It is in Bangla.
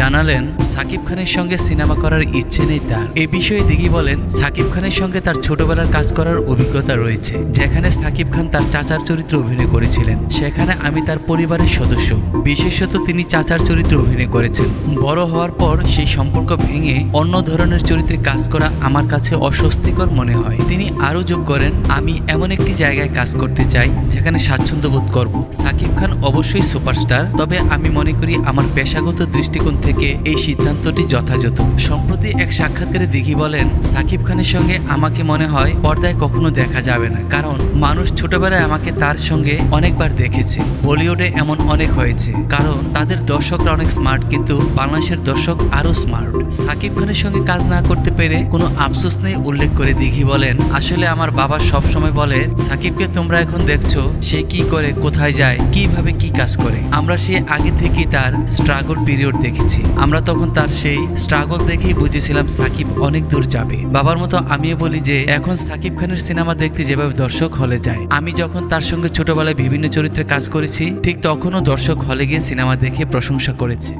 জানালেন, সাকিব খানের সঙ্গে সিনেমা করার ইচ্ছে নেই তার। এ বিষয়ে দিঘি বলেন, সাকিব খানের সঙ্গে তার ছোটবেলার কাজ করার অভিজ্ঞতা রয়েছে। যেখানে সাকিব খান তার চাচার চরিত্রে অভিনয় করেছিলেন, সেখানে আমি তার পরিবারের সদস্য। বিশেষত তিনি চাচার চরিত্রে অভিনয় করেছেন। বড় হওয়ার পর সেই সম্পর্ক ভেঙে অন্য ধরনের চরিত্রে কাজ করা আমার কাছে অস্বস্তিকর মনে হয়। তিনি আরও যোগ করেন, আমি এমন একটি জায়গায় কাজ করতে চাই, যেখানে স্বাচ্ছন্দ্য বোধ করব। সাকিব খান অবশ্যই সুপারস্টার, তবে আমি মনে করি আমার পেশাগত দৃষ্টিকোণ থেকে এই সিদ্ধান্তটি যথাযথ। সম্প্রতি এক সাক্ষাৎকারে দিঘি বলেন, সাকিব খানের সঙ্গে আমাকে মনে হয় পর্দায় কখনো দেখা যাবে না, কারণ মানুষ ছোটবেলায় আমাকে তার সঙ্গে অনেকবার দেখেছে। বলিউডে এমন অনেক হয়েছে। কারণ তাদের দর্শকরা অনেক স্মার্ট কিন্তু বাংলাদেশের দর্শক আরও স্মার্ট সাকিব খানের সঙ্গে কাজ না করতে পেরে কোনো আফসোস নেই উল্লেখ করে দিঘি বলেন, আসলে আমার বাবা সব সময় বলে সাকিবকে তোমরা এখন দেখছ, সে কি করে, কোথায় যায়, কীভাবে কি কাজ করে? আমরা সে আগে থেকেই তার স্ট্রাগল পিরিয়ড দেখেছি। আমরা তখন তার সেই স্ট্রাগল দেখেই বুঝেছিলাম সাকিব অনেক দূর যাবে। বাবার মতো আমিও বলি যে, এখন সাকিব খানের সিনেমা দেখতে যেভাবে দর্শক হলে যায়। আমি যখন তার সঙ্গে ছোটবেলায় বিভিন্ন চরিত্রে কাজ করেছি, ঠিক তখনও দর্শক হলে গিয়ে সিনেমা দেখে প্রশংসা করেছে।